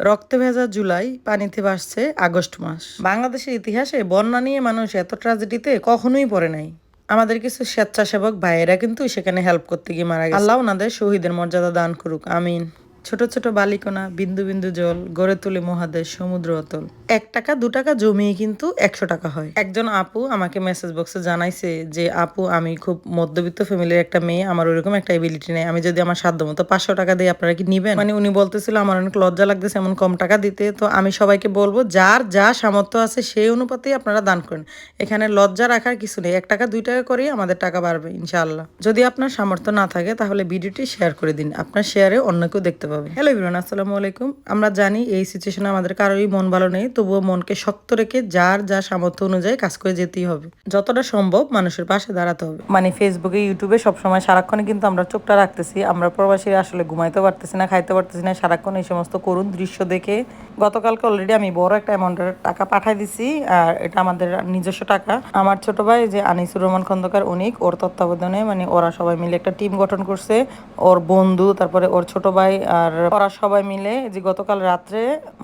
রক্তে ভেজা জুলাই পানিতে ভাসছে আগস্ট মাস। বাংলাদেশের ইতিহাসে বন্যা নিয়ে মানুষ এত ট্রাজেডিতে কখনোই পড়ে নাই। আমাদের কিছু স্বেচ্ছাসেবক ভাইয়েরা কিন্তু সেখানে হেল্প করতে গিয়ে মারা গেছে। আল্লাহ ওনাদের শহীদের মর্যাদা দান করুক, আমিন। ছোট ছোট বালিকোনা, বিন্দু বিন্দু জল, গড়ে তুলে মহাদেশ, সমুদ্র অতল। এক টাকা, দু টাকা জমিয়ে কিন্তু একশো টাকা হয়। একজন আপু আমাকে মেসেজ বক্সে জানাইছে যে, আপু, আমি খুব মধ্যবিত্ত ফ্যামিলির একটা মেয়ে, আমার ওইরকম একটা এবিলিটি নেই। আমি যদি আমার সাধ্য মতো পাঁচশো টাকা দিয়ে আপনারা কি নিবেন? মানে উনি বলতেছিল, আমার অনেক লজ্জা লাগতেছে এমন কম টাকা দিতে। তো আমি সবাইকে বলব, যার যা সামর্থ্য আছে, সেই অনুপাতেই আপনারা দান করেন। এখানে লজ্জা রাখার কিছু নেই। এক টাকা, দুই টাকা করেই আমাদের টাকা বাড়বে, ইনশাআল্লাহ। যদি আপনার সামর্থ্য না থাকে, তাহলে ভিডিওটি শেয়ার করে দিন। আপনার শেয়ারে অন্য কেউ দেখতে পাবে। হ্যালো ইবরান আসসালামু আলাইকুম। আমরা জানি এই সিচুয়েশনে আমাদের কারোরই মন ভালো নেই, তবুও মনকে শক্ত রেখে যার যা সামর্থ্য অনুযায়ী কাজ করে যেতেই হবে। যতটা সম্ভব মানুষের পাশে দাঁড়াতে হবে। মানে ফেসবুকে ইউটিউবে সবসময় সারাক্ষণে কিন্তু আমরা চোখটা রাখতেছি, আমরা প্রবাসী আসলে ঘুমাইতে পারতেছি না খাইতে পারতেছি না, সারাক্ষণ এই সমস্ত করুণ দৃশ্য দেখে। গতকালকে অলরেডি আমি বড় একটা অ্যামাউন্টের টাকা পাঠাই দিছি, আর এটা আমাদের নিজস্ব টাকা। আমার ছোট ভাই যে আনিসুর রহমান খন্দকার উনিক ওর তত্ত্বাবধানে মানে ওরা সবাই মিলে একটা টিম গঠন করছে। ওর বন্ধু, তারপরে ওর ছোট ভাই আর ওরা সবাই মিলে যে গতকাল রাত্রে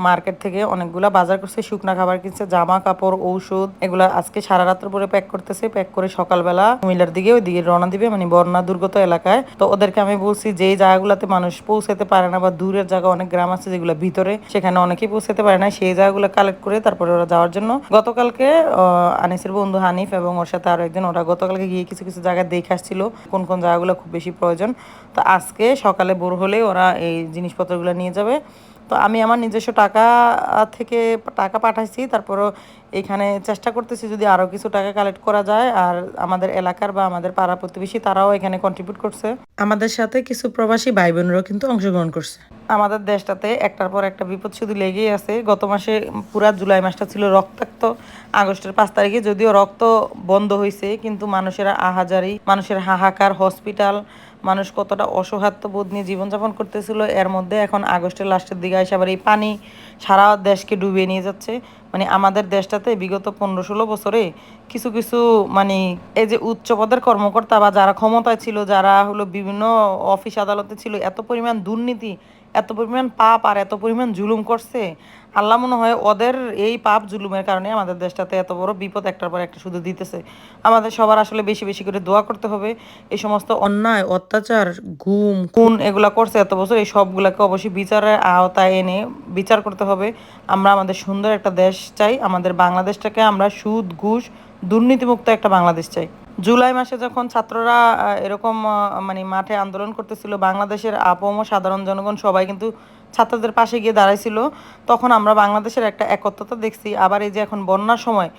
মার্কেট থেকে অনেকগুলা বাজার করছে, শুকনা খাবার কিনছে, জামা কাপড়, ঔষধ, এগুলা আজকে সারা রাত্র পরে প্যাক করতেছে প্যাক করে সকালবেলা কুমিল্লার দিকে ওই দিকে রওনা দিবে মানে বন্যা দুর্গত এলাকায়। তো ওদেরকে আমি বলছি যে জায়গাগুলোতে মানুষ পৌঁছাতে পারে না বা দূরের জায়গা অনেক গ্রাম আছে যেগুলো ভিতরে, সেখানে অনেকেই পৌঁছাতে পারে না, সেই জায়গাগুলো কালেক্ট করে তারপরে ওরা যাওয়ার জন্য। গতকালকে আনিসের বন্ধু হানিফ এবং ওর সাথে আরও একজন, ওরা গতকালকে গিয়ে কিছু কিছু জায়গায় দেখে আসছিল, কোন কোন জায়গাগুলো খুব বেশি প্রয়োজন। তো আজকে সকালে বোর হলে ওরা এই জিনিসপত্রগুলো নিয়ে যাবে। তো আমি আমার নিজস্ব টাকা থেকে টাকা পাঠাইছি তারপরও এখানে চেষ্টা করতেছি যদি আরও কিছু টাকা কালেক্ট করা যায়। আর আমাদের এলাকার বা আমাদের পাড়া প্রতিবেশী তারাও এখানে কন্ট্রিবিউট করছে। আমাদের সাথে কিছু প্রবাসী ভাই বোনেরাও কিন্তু অংশগ্রহণ করছে। আমাদের দেশটাতে একটার পর একটা বিপদ শুধু লেগেই আছে। গত মাসে পুরা জুলাই মাসটা ছিল রক্তাক্ত। আগস্টের পাঁচ তারিখে যদিও রক্ত বন্ধ হয়েছে কিন্তু মানুষের আহাজারি মানুষের হাহাকার হসপিটাল মানুষ কতটা অসহায়ত্ব বোধ নিয়ে জীবনযাপন করতেছিল, এর মধ্যে এখন আগস্টের লাস্টের দিকে এসে আবার এই পানি সারা দেশকে ডুবিয়ে নিয়ে যাচ্ছে। মানে আমাদের দেশটাতে বিগত পনেরো ষোলো বছরে কিছু কিছু মানে এই যে উচ্চ পদের কর্মকর্তা বা যারা ক্ষমতায় ছিল, যারা হলো বিভিন্ন অফিস আদালতে ছিল, এত পরিমাণ দুর্নীতি এত পরিমাণ পাপ আর এত পরিমাণ জুলুম করছে, আল্লাহ মনে হয় ওদের এই পাপ জুলুমের কারণে আমাদের দেশটাতে এত বড় বিপদ একটার পর একটা শুধু দিতেছে। আমাদের সবার আসলে বেশি বেশি করে দোয়া করতে হবে। এই সমস্ত অন্যায়, অত্যাচার ঘুম খুন এগুলা করছে এত বছর, এই সবগুলাকে অবশ্যই বিচারের আওতায় এনে বিচার করতে হবে। আমরা আমাদের সুন্দর একটা দেশ চাই, আমাদের বাংলাদেশটাকে আমরা সুদ, ঘুষ দুর্নীতিমুক্ত একটা বাংলাদেশ চাই। জুলাই মাসে যখন ছাত্ররা এরকম মানে মাঠে আন্দোলন করতেছিল, বাংলাদেশের আপম সাধারণ জনগণ সবাই কিন্তু ছাত্রদের পাশে গিয়ে দাঁড়াইছিল, তখন আমরা বাংলাদেশের একটা একত্রতা দেখছি। আবার এই যে এখন বন্যার সময়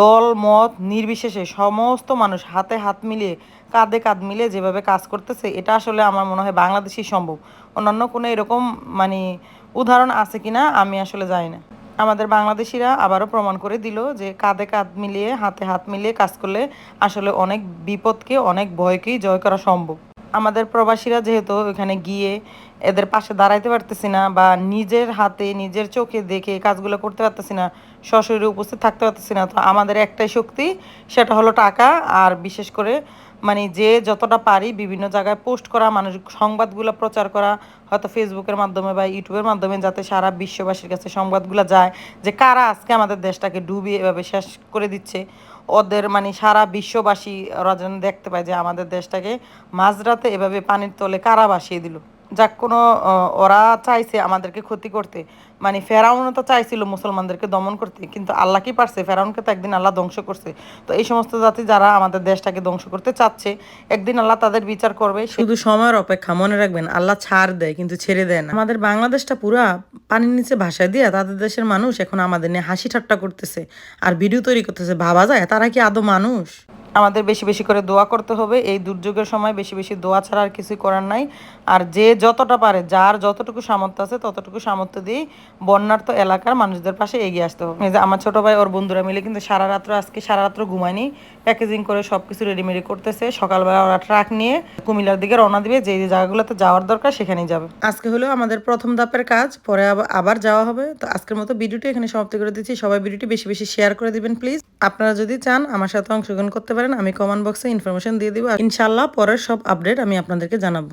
দল, মত, নির্বিশেষে সমস্ত মানুষ হাতে হাত মিলিয়ে, কাঁধে কাঁধ মিলিয়ে যেভাবে কাজ করতেছে, এটা আসলে আমার মনে হয় বাংলাদেশই সম্ভব। অন্যান্য কোনো এরকম মানে উদাহরণ আছে কিনা আমি আসলে জানি না। আমাদের বাংলাদেশিরা আবারও প্রমাণ করে দিল যে কাঁধে কাঁধ মিলিয়ে, হাতে হাত মিলিয়ে কাজ করলে আসলে অনেক বিপদকে, অনেক ভয়কেই জয় করা সম্ভব। আমাদের প্রবাসীরা যেহেতু ওখানে গিয়ে এদের পাশে দাঁড়াইতে পারতেছি না বা নিজের হাতে, নিজের চোখে দেখে কাজগুলো করতে পারতেছি না, সশরীরে উপস্থিত থাকতে পারতেছি না, তো আমাদের একটাই শক্তি সেটা হলো টাকা আর বিশেষ করে মানে যে যতটা পারি বিভিন্ন জায়গায় পোস্ট করা, মানুষ সংবাদগুলো প্রচার করা, হয়তো ফেসবুকের মাধ্যমে বা ইউটিউবের মাধ্যমে যাতে সারা বিশ্ববাসীর কাছে সংবাদগুলো যায় যে কারা আজকে আমাদের দেশটাকে ডুবিয়ে এভাবে শেষ করে দিচ্ছে। ওদের মানে সারা বিশ্ববাসী যেন দেখতে পায় যে আমাদের দেশটাকে মাঝরাতে এভাবে পানির তলে কারা বাসিয়ে দিল। যাক কোনো ওরা চাইছে আমাদেরকে ক্ষতি করতে। মানে ফেরাউনও তো চাইছিল মুসলমানদেরকে দমন করতে কিন্তু আল্লাহ কি পারছে? ফেরাউনকে তো একদিন আল্লাহ ধ্বংস করছে। তো এই সমস্ত জাতি যারা আমাদের দেশটাকে ধ্বংস করতে চাচ্ছে একদিন আল্লাহ তাদের বিচার করবে। শুধু সময়ের অপেক্ষা মনে রাখবেন আল্লাহ ছাড় দেয় কিন্তু ছেড়ে দেয় না। আমাদের বাংলাদেশটা পুরা পানির নিচে ভাসায় দিয়ে তাদের দেশের মানুষ এখন আমাদের নিয়ে হাসি ঠাট্টা করতেছে আর ভিডিও তৈরি করতেছে। ভাবা যায় তারা কি আদৌ মানুষ? আমাদের বেশি বেশি করে দোয়া করতে হবে। এই দুর্যোগের সময় বেশি বেশি দোয়া ছাড়া আর কিছুই করার নাই। আর যে যতটা পারে, যার যতটুকু সামর্থ্য আছে, ততটুকু সামর্থ্য দিয়েই বন্যার্ত এলাকার মানুষদের পাশে এগিয়ে আসতে হবে। যে আমার ছোট ভাই, ওর বন্ধুরা মিলে কিন্তু সারা রাত্র, আজকে সারা রাত্র ঘুমায়নি। প্যাকেজিং করে সব কিছু রেডিমেডি করতেছে। সকালবেলা ওরা ট্রাক নিয়ে কুমিল্লার দিকে রওনা দিবে। যে জায়গাগুলোতে যাওয়ার দরকার, সেখানেই যাবে। আজকে হলো আমাদের প্রথম ধাপের কাজ, পরে আবার যাওয়া হবে। তো আজকের মতো ভিডিওটি এখানে সমাপ্তি করে দিচ্ছি। সবাই ভিডিওটি বেশি বেশি শেয়ার করে দিবেন প্লিজ আপনারা যদি চান আমার সাথে অংশগ্রহণ করতে পারেন, আমি কমেন্ট বক্সে ইনফরমেশন দিয়ে দিব। ইনশাল্লাহ পরের সব আপডেট আমি আপনাদেরকে জানাব।